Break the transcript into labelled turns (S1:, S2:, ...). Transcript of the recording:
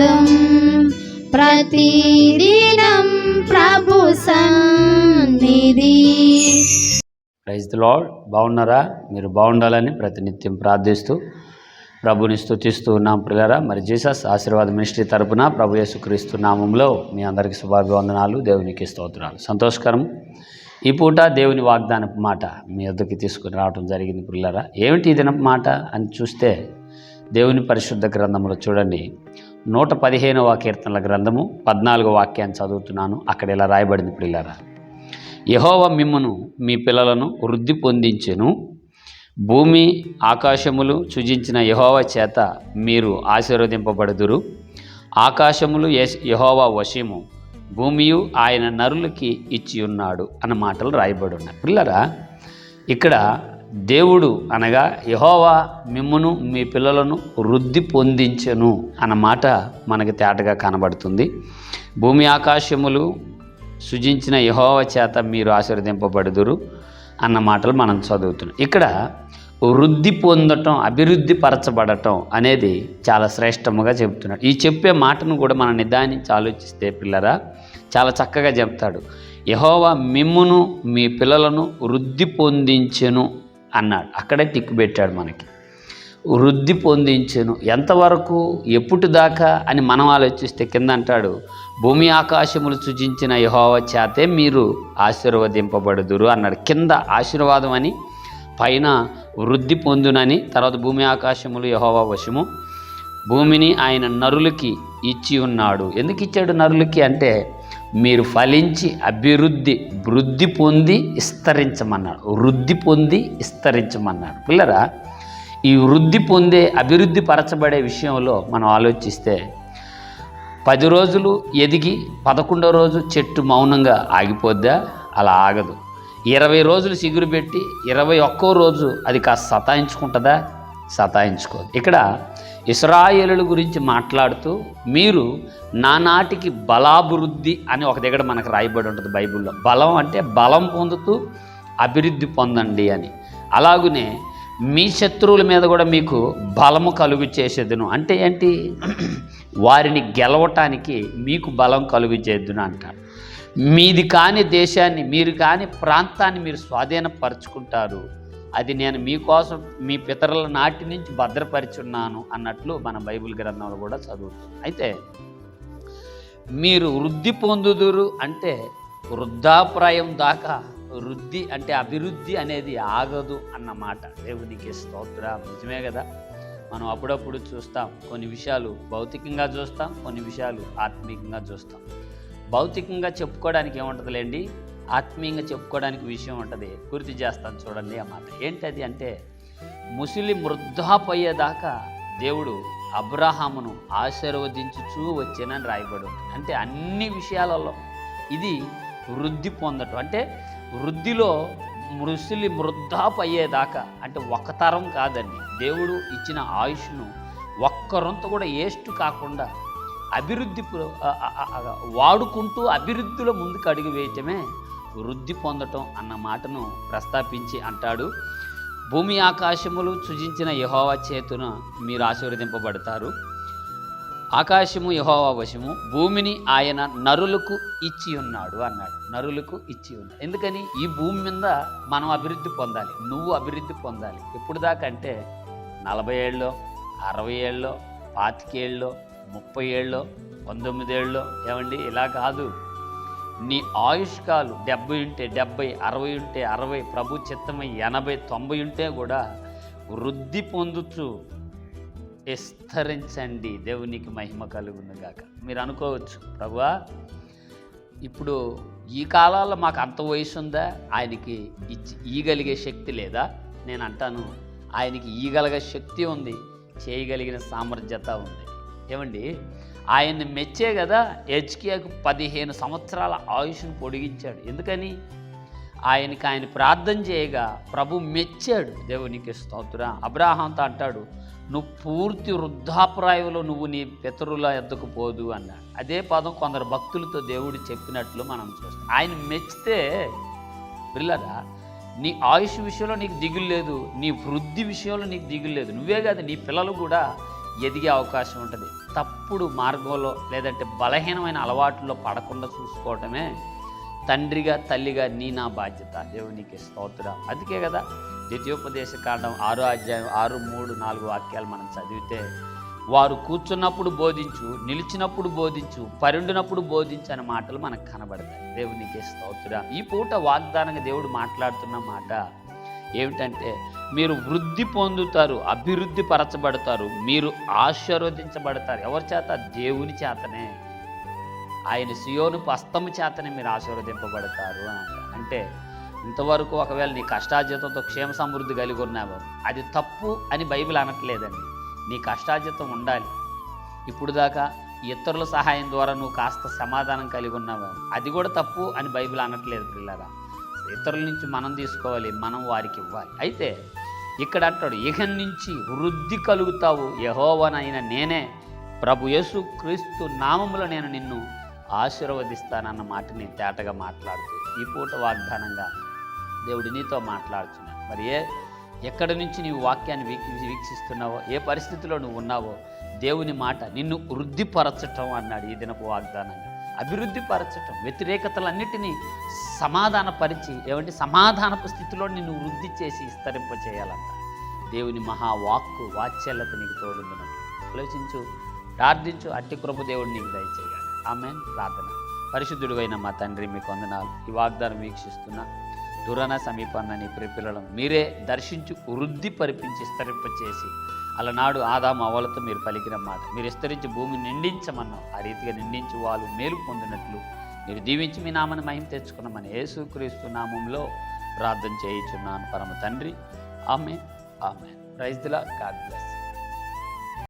S1: శబ్దం ప్రతిదినం ప్రభు సన్నిధి.
S2: ప్రైజ్ లాడ్ బాగున్నారా? మీరు బాగుండాలని ప్రతినిత్యం ప్రార్థిస్తూ ప్రభుని స్థుతిస్తూ ఉన్నాం పిల్లరా. మరి జీసస్ ఆశీర్వాద మినిస్ట్రీ తరపున ప్రభు యేసుక్రీస్తు నామంలో మీ అందరికీ శుభాభివందనాలు దేవునికి స్తోత్రాలు. సంతోషకరం. ఈ పూట దేవుని వాగ్దానపు మాట మీ వద్దకి తీసుకుని రావడం జరిగింది పిల్లరా. ఏమిటి ఈ దినపు మాట అని చూస్తే దేవుని పరిశుద్ధ గ్రంథంలో చూడండి. నూట పదిహేనవ కీర్తనల గ్రంథము పద్నాలుగో వాక్యాన్ని చదువుతున్నాను. అక్కడ ఇలా రాయబడింది పిల్లరా యహోవ మిమ్మును మీ పిల్లలను వృద్ధి పొందించెను. భూమి ఆకాశములు సృజించిన యహోవ చేత మీరు ఆశీర్వదింపబడుదురు. ఆకాశములు యహోవ వశము. భూమియు ఆయన నరులకి ఇచ్చి ఉన్నాడు అన్న మాటలు రాయబడి ఉన్నాయి. పిల్లరా ఇక్కడ దేవుడు అనగా యహోవా మిమ్మును మీ పిల్లలను వృద్ధి పొందించెను అన్న మాట మనకి తేటగా కనబడుతుంది. భూమి ఆకాశములు సృజించిన యహోవ చేత మీరు ఆశీర్వదింపబడుదురు అన్న మాటలు మనం చదువుతున్నాం. ఇక్కడ వృద్ధి పొందటం అభివృద్ధి పరచబడటం అనేది చాలా శ్రేష్టముగా చెబుతున్నాడు. ఈ చెప్పే మాటను కూడా మనం నిదానించి ఆలోచిస్తే పిల్లరా చాలా చక్కగా చెప్తాడు. యహోవా మిమ్మును మీ పిల్లలను వృద్ధి పొందించెను అన్నాడు. అక్కడే టిక్కు పెట్టాడు మనకి. వృద్ధి పొందించెను. ఎంతవరకు? ఎప్పుడు దాకా? అని మనం ఆలోచిస్తే కింద అంటాడు భూమి ఆకాశములు సృజించిన యహోవ చేతే మీరు ఆశీర్వదింపబడుదురు అన్నాడు. కింద ఆశీర్వాదం అని పైన వృద్ధి పొందునని తర్వాత భూమి ఆకాశములు యహోవ వశము భూమిని ఆయన నరులకి ఇచ్చి ఉన్నాడు. ఎందుకు ఇచ్చాడు నరులకి? అంటే మీరు ఫలించి అభివృద్ధి వృద్ధి పొంది విస్తరించమన్నాడు వృద్ధి పొంది విస్తరించమన్నాడు పిల్లరా ఈ వృద్ధి పొందే అభివృద్ధి పరచబడే విషయంలో మనం ఆలోచిస్తే పది రోజులు ఎదిగి పదకొండో రోజు చెట్టు మౌనంగా ఆగిపోద్దా? అలా ఆగదు. ఇరవై రోజులు సిగురు పెట్టి ఇరవై ఒక్కో రోజు అది కాస్త సతాయించుకుంటుందా? సతాయించుకోదు. ఇక్కడ ఇస్రాయేలుల గురించి మాట్లాడుతూ మీరు నానాటికి బలాభివృద్ధి అని ఒక దగ్గర మనకు రాయబడి ఉంటుంది బైబిల్లో. బలం అంటే బలం పొందుతూ అభివృద్ధి పొందండి అని. అలాగునే మీ శత్రువుల మీద కూడా మీకు బలము కలుగు చేసేదును. అంటే ఏంటి? వారిని గెలవటానికి మీకు బలం కలుగు చేద్దును అంటారు. మీది కాని దేశాన్ని మీరు కాని ప్రాంతాన్ని మీరు స్వాధీనపరుచుకుంటారు. అది నేను మీకోసం మీ పితరుల నాటి నుంచి భద్రపరిచున్నాను అన్నట్లు మన బైబిల్ గ్రంథంలో కూడా చదువుతాం అయితే మీరు వృద్ధి పొందుదురు అంటే వృద్ధాప్రాయం దాకా వృద్ధి అంటే అభివృద్ధి అనేది ఆగదు అన్నమాట దేవునికి స్తోత్ర. నిజమే కదా? మనం అప్పుడప్పుడు చూస్తాం కొన్ని విషయాలు భౌతికంగా చూస్తాం కొన్ని విషయాలు ఆత్మీయంగా చూస్తాం. భౌతికంగా చెప్పుకోవడానికి ఏముంటుందిలేండి? ఆత్మీయంగా చెప్పుకోవడానికి విషయం ఉంటుంది. గుర్తు చేస్తాను చూడండి ఆ మాట. ఏంటది అంటే ముసలి వృద్ధాపోయేదాకా దేవుడు అబ్రహామును ఆశీర్వదించుచూ వచ్చానని రాయబడి. ఉంటుంది అంటే అన్ని విషయాలలో ఇది వృద్ధి పొందటం. అంటే వృద్ధిలో ముసిలి మృద్ధాపయ్యేదాకా అంటే ఒక తరం కాదండి. దేవుడు ఇచ్చిన ఆయుష్ను ఒక్కరొంత కూడా వేస్ట్ కాకుండా అభివృద్ధి వాడుకుంటూ అభివృద్ధిలో ముందుకు అడుగు వేయటమే వృద్ధి పొందటం అన్న మాటను ప్రస్తాపించి అంటాడు. భూమి ఆకాశములు సృజించిన యహోవా చేతున మీరు ఆశీర్వదింపబడతారు. ఆకాశము యహోవా వశము భూమిని ఆయన నరులకు ఇచ్చి ఉన్నాడు అన్నాడు. నరులకు ఇచ్చి ఉన్నాడు ఎందుకని? ఈ భూమి మీద మనం అభివృద్ధి పొందాలి నువ్వు అభివృద్ధి పొందాలి. ఎప్పుడు దాకా అంటే నలభై ఏళ్ళలో అరవై ఏళ్ళలో పాతికేళ్ళలో ముప్పై ఏళ్ళలో పంతొమ్మిదేళ్ళలో ఏమండి? ఇలా కాదు. నీ ఆయుష్కాలు డెబ్బై ఉంటే డెబ్బై అరవై ఉంటే అరవై ప్రభు చిత్తమై ఎనభై తొంభై ఉంటే కూడా వృద్ధి పొందుతూ విస్తరించండి. దేవునికి మహిమ కలుగునుగాక మీరు అనుకోవచ్చు ప్రభువా ఇప్పుడు ఈ కాలాల్లో మాకు అంత వయసు ఉందా? ఆయనకి ఇచ్చి ఈగలిగే శక్తి లేదా? నేను అంటాను ఆయనకి ఈగలిగే శక్తి ఉంది చేయగలిగిన సామర్థ్యత ఉంది. ఏమండి? ఆయన్ని మెచ్చే కదా హెచ్కియాకు పదిహేను సంవత్సరాల ఆయుష్ను పొడిగించాడు. ఎందుకని? ఆయనకి ఆయన ప్రార్థన చేయగా ప్రభు మెచ్చాడు. దేవునికి స్తోత్ర. అబ్రాహాంతో అంటాడు నువ్వు పూర్తి వృద్ధాప్రాయంలో నువ్వు నీ పితరుల ఎద్దకు పోదు అన్నాడు. అదే పదం కొందరు భక్తులతో దేవుడు చెప్పినట్లు మనం చూస్తాం. ఆయన మెచ్చితే పిల్లరా నీ ఆయుష్ విషయంలో నీకు దిగులు లేదు. నీ వృద్ధి విషయంలో నీకు దిగులు లేదు. నువ్వే కాదు నీ పిల్లలు కూడా ఎదిగే అవకాశం ఉంటుంది. తప్పుడు మార్గంలో లేదంటే బలహీనమైన అలవాట్లలో పడకుండా చూసుకోవటమే తండ్రిగా తల్లిగా నీ నా బాధ్యత. దేవునికి స్తోత్ర. అందుకే కదా ద్వితీయోపదేశ కాండం ఆరో అధ్యాయం ఆరు మూడు నాలుగు వాక్యాలు మనం చదివితే వారు కూర్చున్నప్పుడు బోధించు నిలిచినప్పుడు బోధించు పరుండినప్పుడు బోధించు అనే మాటలు మనకు కనబడతాయి. దేవునికి స్తోత్ర. ఈ పూట వాగ్దానంగా దేవుడు మాట్లాడుతున్న మాట ఏమిటంటే మీరు వృద్ధి పొందుతారు అభివృద్ధి పరచబడతారు మీరు ఆశీర్వదించబడతారు. ఎవరి చేత? దేవుని చేతనే. ఆయన సియోను హస్తము చేతనే మీరు ఆశీర్వదింపబడతారు అంటే ఇంతవరకు ఒకవేళ నీ కష్టార్జితంతో క్షేమ సమృద్ధి కలిగి ఉన్నావు అది తప్పు అని బైబిల్ అనట్లేదండి. నీ కష్టార్జితం ఉండాలి. ఇప్పుడు దాకా ఇతరుల సహాయం ద్వారా నువ్వు కాస్త సమాధానం కలిగి ఉన్నావు అది కూడా తప్పు అని బైబిల్ అనట్లేదు పిల్లరా. ఇతరుల నుంచి మనం తీసుకోవాలి మనం వారికి ఇవ్వాలి. అయితే ఇక్కడ అంటాడు ఇక నుంచి వృద్ధి కలుగుతావు యహోవనైన నేనే. ప్రభు యేసు క్రీస్తు నామములో నేను నిన్ను ఆశీర్వదిస్తానన్న మాటని తేటగా మాట్లాడుతూ ఈ పూట వాగ్దానంగా దేవుడి నీతో మాట్లాడుతున్నాను మరి ఏ ఎక్కడి నుంచి నీవు వాక్యాన్ని వీక్షి వీక్షిస్తున్నావో ఏ పరిస్థితిలో నువ్వు ఉన్నావో దేవుని మాట నిన్ను వృద్ధిపరచటం అన్నాడు ఈ దినపు వాగ్దానంగా. అభివృద్ధి పరచటం వ్యతిరేకతలన్నిటినీ సమాధానపరిచి ఏమంటే సమాధానపు స్థితిలో నిన్ను వృద్ధి చేసి విస్తరింపచేయాలంట దేవుని మహావాక్కు వాత్సల్యత నీకు తోడుందనట్టు ఆలోచించు ప్రార్థించు అట్టి కృప దేవుడు నీకు దయచేయాలి ఆమె ప్రార్థన. పరిశుద్ధుడు అయిన మా తండ్రి మీకు వందనాలు. ఈ వాగ్దానం వీక్షిస్తున్నా దూరాన సమీపాన్ని నీ ప్రిపిల్లలను మీరే దర్శించు వృద్ధి పరిపించి విస్తరింపచేసి అలనాడు ఆదాము అవలతో మీరు పలికిన మాట. మీరు విస్తరించి భూమిని నిండించమన్నాం ఆ రీతిగా నిండించి వాళ్ళు మేలు పొందినట్లు మీరు దీవించి మీ నామని మహిమ తెచ్చుకున్నామని యేసుక్రీస్తు నామంలో ప్రార్థన చేయించున్నాను. పరమ తండ్రి ఆమె ఆమె ప్రైజ్ దిలా గాడ్ బ్లెస్